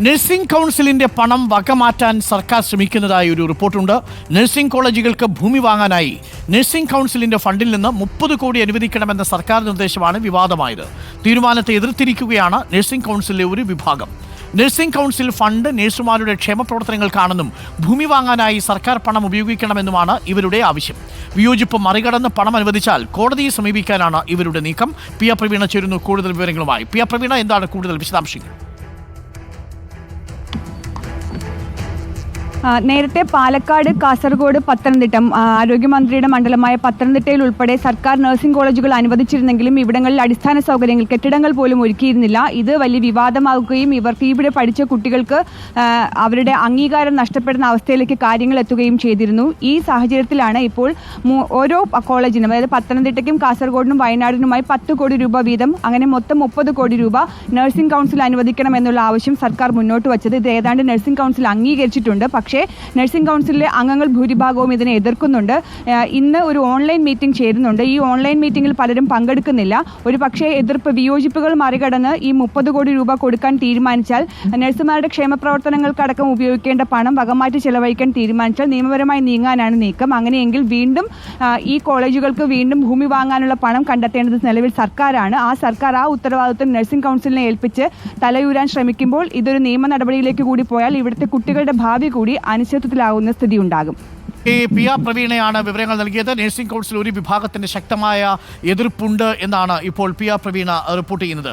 Nursing കൗൺസിലിന്റെ പണം വകമാറ്റാൻ സർക്കാർ ശ്രമിക്കുന്നതായി ഒരു റിപ്പോർട്ടുണ്ട്. നഴ്സിംഗ് കോളേജുകൾക്ക് ഭൂമി വാങ്ങാനായി നഴ്സിംഗ് കൗൺസിലിന്റെ ഫണ്ടിൽ നിന്ന് മുപ്പത് കോടി അനുവദിക്കണമെന്ന സർക്കാർ നിർദ്ദേശമാണ് വിവാദമായത്. തീരുമാനത്തെ എതിർത്തിരിക്കുകയാണ് നഴ്സിംഗ് കൗൺസിലിലെ ഒരു വിഭാഗം. നഴ്സിംഗ് കൗൺസിൽ ഫണ്ട് നഴ്സുമാരുടെ ക്ഷേമ പ്രവർത്തനങ്ങൾക്കാണെന്നും ഭൂമി വാങ്ങാനായി സർക്കാർ പണം ഉപയോഗിക്കണമെന്നുമാണ് ഇവരുടെ ആവശ്യം. വിയോജിപ്പ് മറികടന്ന് പണം അനുവദിച്ചാൽ കോടതിയെ സമീപിക്കാനാണ് ഇവരുടെ നീക്കം. പി പ്രവീണ ചേരുന്നു കൂടുതൽ വിവരങ്ങളുമായി. പി പ്രവീണ എന്താണ് കൂടുതൽ വിശദാംശങ്ങൾ? നേരത്തെ പാലക്കാട് കാസർഗോഡ് പത്തനംതിട്ട ആരോഗ്യമന്ത്രിയുടെ മണ്ഡലമായ പത്തനംതിട്ടയിൽ ഉൾപ്പെടെ സർക്കാർ നഴ്സിംഗ് കോളേജുകൾ അനുവദിച്ചിരുന്നെങ്കിലും ഇവിടങ്ങളിൽ അടിസ്ഥാന സൗകര്യങ്ങൾ കെട്ടിടങ്ങൾ പോലും ഒരുക്കിയിരുന്നില്ല. ഇത് വലിയ വിവാദമാവുകയും ഇവർക്ക് ഇവിടെ പഠിച്ച കുട്ടികൾക്ക് അവരുടെ അംഗീകാരം നഷ്ടപ്പെടുന്ന അവസ്ഥയിലേക്ക് കാര്യങ്ങൾ എത്തുകയും ചെയ്തിരുന്നു. ഈ സാഹചര്യത്തിലാണ് ഇപ്പോൾ ഓരോ കോളേജിനും അതായത് പത്തനംതിട്ടയ്ക്കും കാസർഗോഡിനും വയനാടിനുമായി പത്ത് കോടി രൂപ വീതം അങ്ങനെ മൊത്തം മുപ്പത് കോടി രൂപ നഴ്സിംഗ് കൗൺസിൽ അനുവദിക്കണം എന്നുള്ള ആവശ്യം സർക്കാർ മുന്നോട്ട് വച്ചത്. ഇത് ഏതാണ്ട് നഴ്സിംഗ് കൗൺസിൽ അംഗീകരിച്ചിട്ടുണ്ട്. പക്ഷേ നഴ്സിംഗ് കൗൺസിലിലെ അംഗങ്ങൾ ഭൂരിഭാഗവും ഇതിനെ എതിർക്കുന്നുണ്ട്. ഇന്ന് ഒരു ഓൺലൈൻ മീറ്റിംഗ് ചേരുന്നുണ്ട്. ഈ ഓൺലൈൻ മീറ്റിംഗിൽ പലരും പങ്കെടുക്കുന്നില്ല. ഒരു പക്ഷേ എതിർപ്പ് വിയോജിപ്പുകൾ മറികടന്ന് ഈ മുപ്പത് കോടി രൂപ കൊടുക്കാൻ തീരുമാനിച്ചാൽ നഴ്സുമാരുടെ ക്ഷേമ പ്രവർത്തനങ്ങൾക്കടക്കം ഉപയോഗിക്കേണ്ട പണം വകമാറ്റി ചെലവഴിക്കാൻ തീരുമാനിച്ചാൽ നിയമപരമായി നീങ്ങാനാണ് നീക്കം. അങ്ങനെയെങ്കിൽ വീണ്ടും ഈ കോളേജുകൾക്ക് വീണ്ടും ഭൂമി വാങ്ങാനുള്ള പണം കണ്ടെത്തേണ്ടത് നിലവിൽ സർക്കാരാണ്. ആ സർക്കാർ ആ ഉത്തരവാദിത്വം നഴ്സിംഗ് കൗൺസിലിനെ ഏൽപ്പിച്ച് തലയൂരാൻ ശ്രമിക്കുമ്പോൾ ഇതൊരു നിയമ നടപടിയിലേക്ക് കൂടി പോയാൽ ഇവിടുത്തെ കുട്ടികളുടെ ഭാവി കൂടി അനിശ്ചിതത്വത്തിലാവുന്ന സ്ഥിതി ഉണ്ടാകും ഈ പി ആർ പ്രവീണയാണ് വിവരങ്ങൾ നൽകിയത്. നഴ്സിംഗ് കൗൺസിൽ ഒരു വിഭാഗത്തിന്റെ ശക്തമായ എതിർപ്പുണ്ട് എന്നാണ് ഇപ്പോൾ പി ആർ പ്രവീണ റിപ്പോർട്ട് ചെയ്യുന്നത്.